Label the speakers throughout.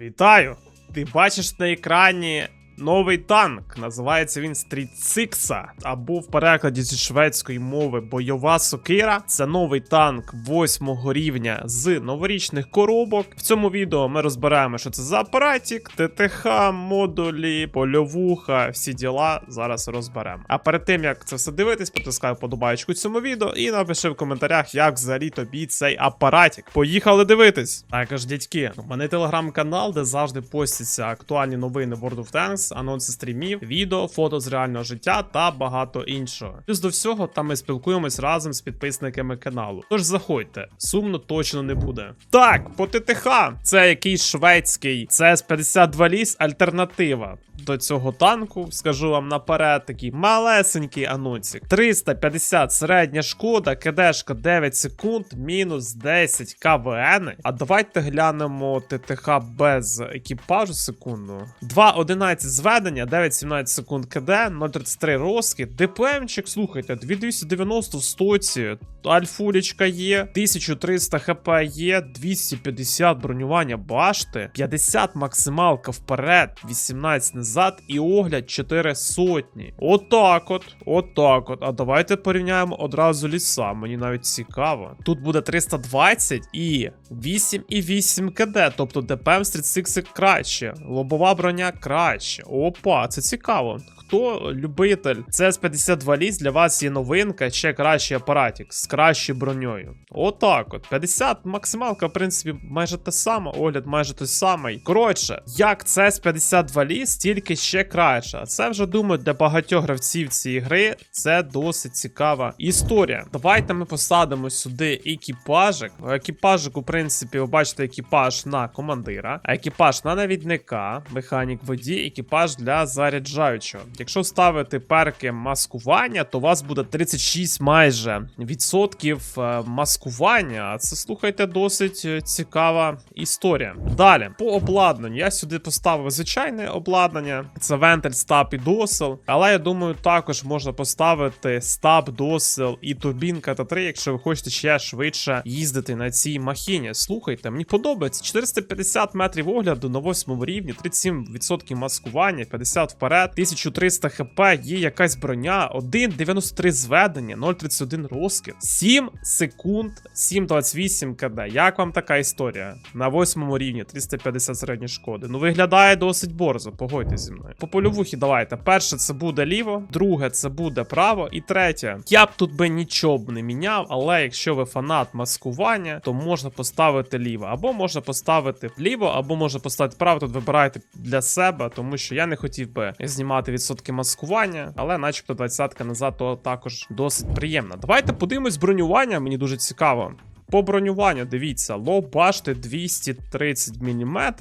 Speaker 1: Вітаю! Ти бачиш на екрані новий танк. Називається він Six, або в перекладі зі шведської мови бойова сокира. Це новий танк восьмого рівня з новорічних коробок. В цьому відео ми розберемо, що це за апаратик, ТТХ, модулі, польовуха, всі діла зараз розберемо. А перед тим як це все дивитись, потискай подобаєчку цьому відео і напиши в коментарях, як взагалі тобі цей апаратик. Поїхали дивитись. Також, дядьки, у мене телеграм-канал, де завжди постяться актуальні новини World of Tanks, анонси стрімів, відео, фото з реального життя та багато іншого. Плюс до всього, там ми спілкуємось разом з підписниками каналу. Тож заходьте, сумно точно не буде. Так, по ТТХ, це якийсь шведський CS-52 ліс альтернатива. До цього танку, скажу вам наперед, такий малесенький анонсик. 350 середня шкода, кдшка 9 секунд, мінус 10 КВН. А давайте глянемо ТТХ без екіпажу секунду. 2.11 зведення, 9.17 секунд КД, 0.33 розкид. ДПМчик, слухайте, 2290 в стоці. Альфулечка є, 1300 хп є, 250 бронювання башти, 50 максималка вперед, 18 назад і огляд 4 сотні. Отак от, отак от. А давайте порівняємо одразу ліса. Мені навіть цікаво. Тут буде 320 і 8,8 КД, тобто ДПМ 36 краще, лобова броня краще. Опа, це цікаво. Хто любитель CS52 ліс для вас є новинка, ще кращий апаратик з кращою броньою. Отак от. 50 максималка, в принципі, майже те саме, огляд майже той самий. Коротше, як CS52 ліс, тільки ще краще. А це вже думаю, для багатьох гравців цієї гри це досить цікава історія. Давайте ми посадимо сюди екіпажик. В екіпажику, в принципі, ви бачите екіпаж на командира, екіпаж на навідника, механік водій, екіпаж для заряджаючого. Якщо ставити перки маскування, то у вас буде 36 майже відсотків е, маскування. А це слухайте досить е, цікава історія. Далі, по обладнанню. Я сюди поставив звичайне обладнання. Це вентиль, стаб і досел. Але я думаю, також можна поставити стаб, досел і турбінка та 3, якщо ви хочете ще швидше їздити на цій махіні. Слухайте, мені подобається 450 метрів огляду на 8 рівні, 37% маскування, 50 вперед, 1300 хп, є якась броня, 1,93 зведення, 0,31 розкид, 7 секунд, 7,28 КД. Як вам така історія? На 8 рівні 350 середньої шкоди. Ну виглядає досить борзо, погодьтесь зі мною. По польовухі давайте. Перше це буде ліво, друге це буде право, і третє. Я б тут би нічого б не міняв, але якщо ви фанат маскування, то можна поставити ліво. Або можна поставити ліво, або можна поставити право. Тут вибирайте для себе, тому що я не хотів би знімати відсотки маскування, але начебто 20 назад то також досить приємно. Давайте подивимось бронювання, мені дуже цікаво. По бронюванню, дивіться, лоб башти 230 мм.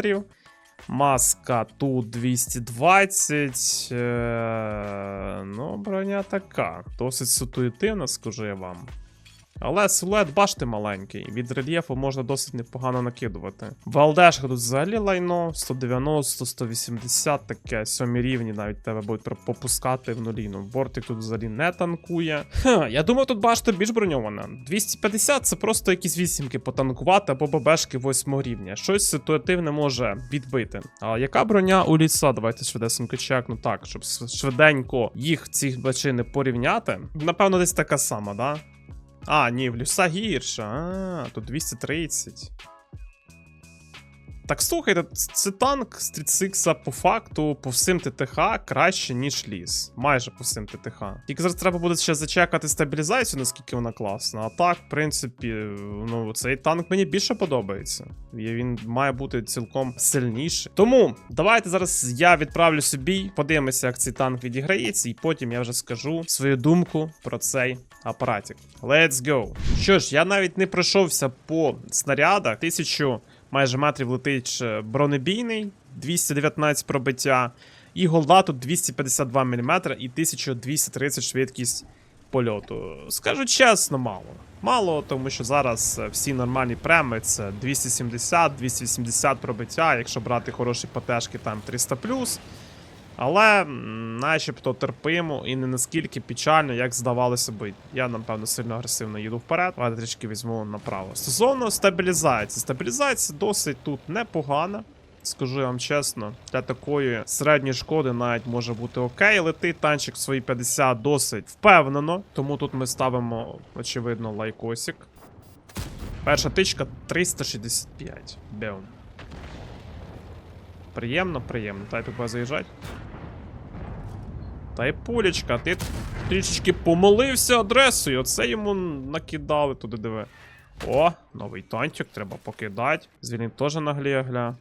Speaker 1: Маска тут 220. Е, ну, броня така. Досить ситуативна, скажу я вам. Але силует башти маленький, від рельєфу можна досить непогано накидувати. Валдешка тут взагалі лайно, 190, 180, таке, сьомі рівні навіть тебе будуть попускати в нулі. Ну, бортик тут взагалі не танкує. Ха, я думаю, тут башта більш броньована. 250 це просто якісь вісімки потанкувати або ББшки 8 рівня. Щось ситуативне може відбити. А яка броня у ліса? Давайте швидесенько чекну так, щоб швиденько їх цих бачини порівняти. Напевно, десь така сама, да? А, ні, в ліса гірше. А, тут 230. Так слухайте, це танк Six по факту по всім ТТХ краще, ніж ліс. Майже по всім ТТХ. Тільки зараз треба буде ще зачекати стабілізацію, наскільки вона класна. А так, в принципі, ну цей танк мені більше подобається. Він має бути цілком сильніший. Тому давайте зараз я відправлю собі, подивимося, як цей танк відіграється, і потім я вже скажу свою думку про цей апаратик. Let's go. Що ж, я навіть не пройшовся по снарядах. Тисячу майже метрів летить е, бронебійний, 219 пробиття. І голда тут 252 мм і 1230 швидкість польоту. Скажу чесно, мало. Мало, тому що зараз е, всі нормальні преми це 270, 280 пробиття, якщо брати хороші ПТшки, там 300 Але начебто терпимо і не наскільки печально, як здавалося би. Я, напевно, сильно агресивно їду вперед, але трішки візьму направо. Стосовно стабілізації. Стабілізація досить тут непогана. Скажу я вам чесно, для такої середньої шкоди навіть може бути окей. Летить танчик свої 50 досить впевнено. Тому тут ми ставимо, очевидно, лайкосик. Перша тичка 365. Беум. Приємно, приємно. Дай туди заїжджать. Та й пулечка, ти трішечки помолився адресою. Оце йому накидали туди диви. О, новий танчик, треба покидати. Звільнив теж нагліє гля.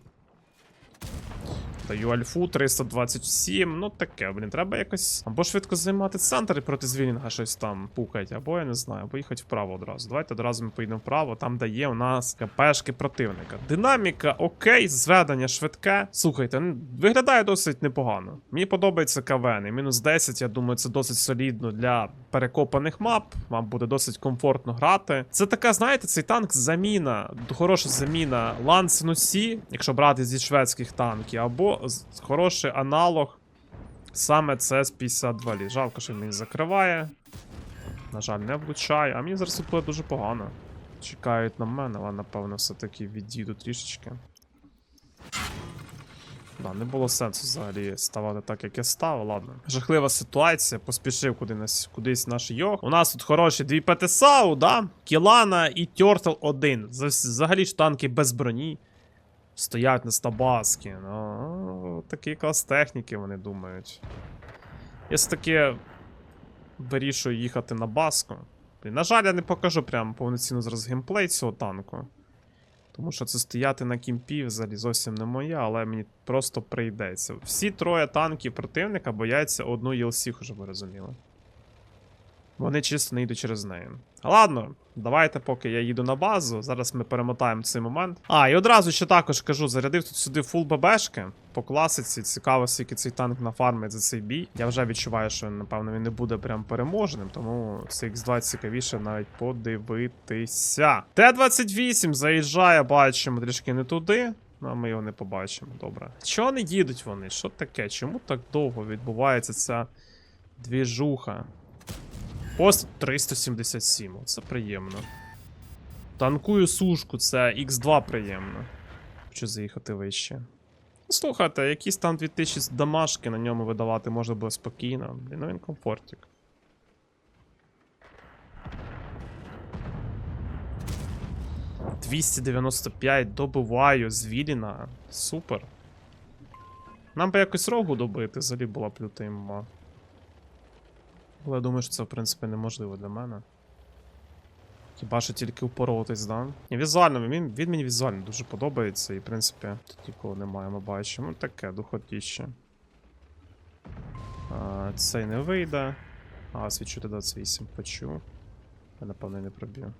Speaker 1: Даю альфу 327. Ну таке, блін, треба якось. Або швидко займати центр і проти звільнінга щось там пукать, або я не знаю, або їхати вправо одразу. Давайте одразу ми поїдемо вправо, там де є у нас КПшки противника. Динаміка, окей, зведення швидке. Слухайте, виглядає досить непогано. Мені подобається КВН. І мінус 10, я думаю, це досить солідно для перекопаних мап. Вам буде досить комфортно грати. Це така, знаєте, цей танк заміна, хороша заміна Лансену Сі, якщо брати зі шведських танків, або з- хороший аналог саме CS-52 лі. Жалко, що він їх закриває. На жаль, не влучає. А мені зараз тут дуже погано. Чекають на мене, але напевно все-таки відійду трішечки. Да, не було сенсу взагалі ставати так, як я став, ладно. Жахлива ситуація, поспішив кудись, кудись наш йог. У нас тут хороші дві ПТСАУ, да? Кілана і Тьортл 1. Взагалі ж танки без броні. Стоять на стабаски. Ну, такий клас техніки, вони думають. Я все-таки вирішую їхати на баску. На жаль, я не покажу прям повноцінно зараз геймплей цього танку. Тому що це стояти на кімпі взагалі зовсім не моє, але мені просто прийдеться. Всі троє танків противника бояться одну ELC, щоб ви розуміли. Вони чисто не йдуть через неї. Ладно, давайте, поки я їду на базу. Зараз ми перемотаємо цей момент. А, і одразу ще також кажу: зарядив тут сюди фул ББшки. По класиці цікаво, скільки цей танк нафармить за цей бій. Я вже відчуваю, що напевно він не буде прям переможним, тому це X2 цікавіше навіть подивитися. Т-28 заїжджає, бачимо трішки не туди. Ну, а ми його не побачимо, добре. Чого не їдуть вони? Що таке? Чому так довго відбувається ця двіжуха? Пост 377, це приємно. Танкую сушку, це X2 приємно. Хочу заїхати вище. Ну, Слухайте, якийсь там 2000 з дамашки на ньому видавати можна було спокійно. Ну він комфортик. «295 добиваю, звіліна. Супер. Нам би якось рогу добити, взагалі була б люта імба. Але я думаю, що це, в принципі, неможливо для мене. Хіба що тільки упоротись, да? Ні, візуально, він, він мені візуально дуже подобається, і, в принципі, тут нікого немає, ми бачимо. Ну, таке, духотіще. А, цей не вийде. А, свічу 28 почув. Я, напевно, не проб'ю.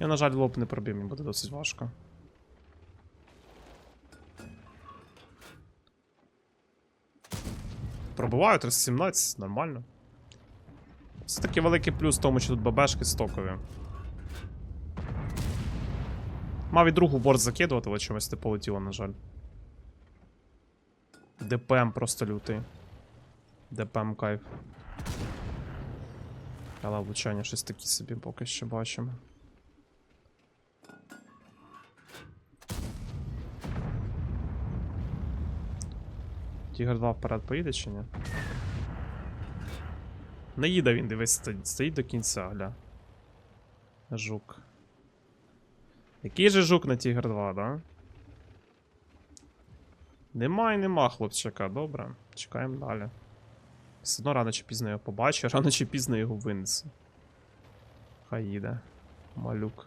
Speaker 1: Я, на жаль, лоб не проб'ю, мені буде досить важко. Пробиваю 317, нормально. Це такий великий плюс в тому, що тут ББшки стокові. Мав і другу борт закидувати, але чомусь не полетіло, на жаль. ДПМ просто лютий. ДПМ кайф. Але влучання щось такі собі поки що бачимо. Тігр 2 вперед поїде чи ні? Не він, дивись, стоїть, стоїть до кінця, гля. Жук. Який же жук на Тігр 2, да? Нема і нема хлопчика, добре. Чекаємо далі. Все одно рано чи пізно його побачу, рано чи пізно його винесу. Хай їде. Малюк.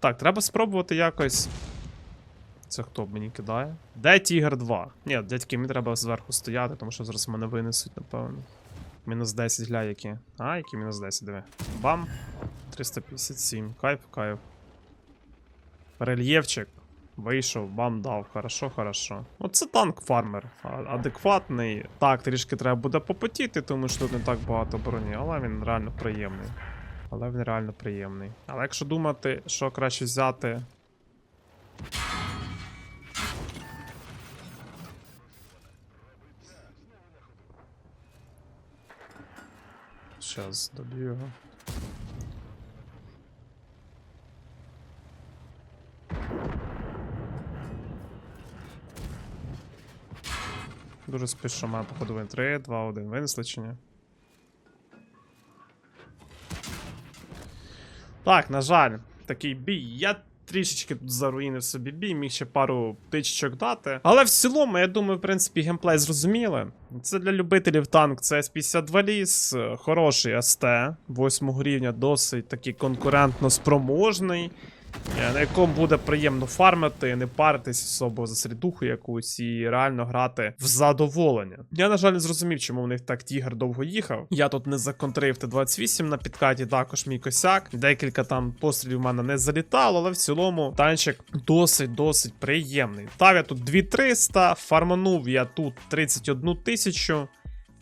Speaker 1: Так, треба спробувати якось. Це хто б мені кидає? Де Тігр 2? Ні, дядьки, мені треба зверху стояти, тому що зараз мене винесуть, напевно. Мінус 10 гля які. А, які мінус 10, диви. Бам. 357. Кайф, кайф. Рельєфчик. Вийшов, бам дав. Хорошо, хорошо. Ну це танк фармер. Адекватний. Так, трішки треба буде попотіти, тому що тут не так багато броні, але він реально приємний. Але він реально приємний. Але якщо думати, що краще взяти. Зараз доб'ю його. Дуже спішу має походу він 3, 2, 1 винесли Так, на жаль, такий бій. Я трішечки тут заруїнив собі бій, міг ще пару птичечок дати. Але в цілому, я думаю, в принципі, геймплей зрозуміли. Це для любителів танк CS52 ліс, е, хороший СТ 8 рівня, досить такий конкурентно спроможний. Е, На якому буде приємно фармити, не паритись особо за середуху якусь і реально грати в задоволення. Я, на жаль, не зрозумів, чому в них так тігр довго їхав. Я тут не законтрив Т-28 на підкаті, також мій косяк. Декілька там пострілів в мене не залітало, але в цілому танчик досить-досить приємний. Тав я тут 2300, фарманув я тут 31 тисячу.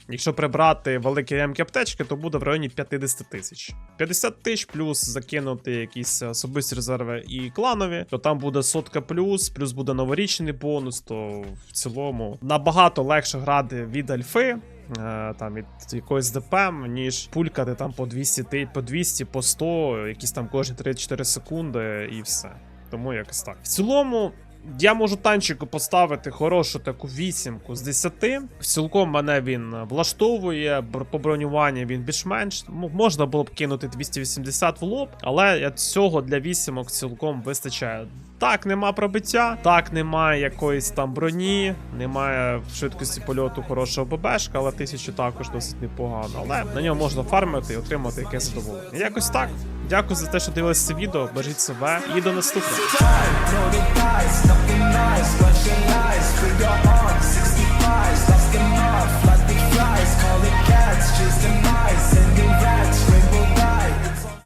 Speaker 1: Якщо прибрати великі ямки аптечки, то буде в районі 50 тисяч. 50 тисяч плюс закинути якісь особисті резерви і кланові, то там буде сотка плюс, плюс буде новорічний бонус, то в цілому набагато легше грати від альфи. е, Там від якоїсь ДПМ, ніж пулькати там по 200, по 200, по 100, якісь там кожні 3-4 секунди і все. Тому якось так. В цілому, я можу танчику поставити хорошу таку вісімку з 10. Цілком мене він влаштовує. По бронюванню він більш-менш. Можна було б кинути 280 в лоб, але цього для вісімок цілком вистачає. Так, нема пробиття, так, немає якоїсь там броні, немає в швидкості польоту хорошого ББшка, але тисячу також досить непогано. Але на ньому можна фармити і отримати якесь задоволення. Якось так. Дякую за те, що дивилися це відео. Бережіть себе і до наступного.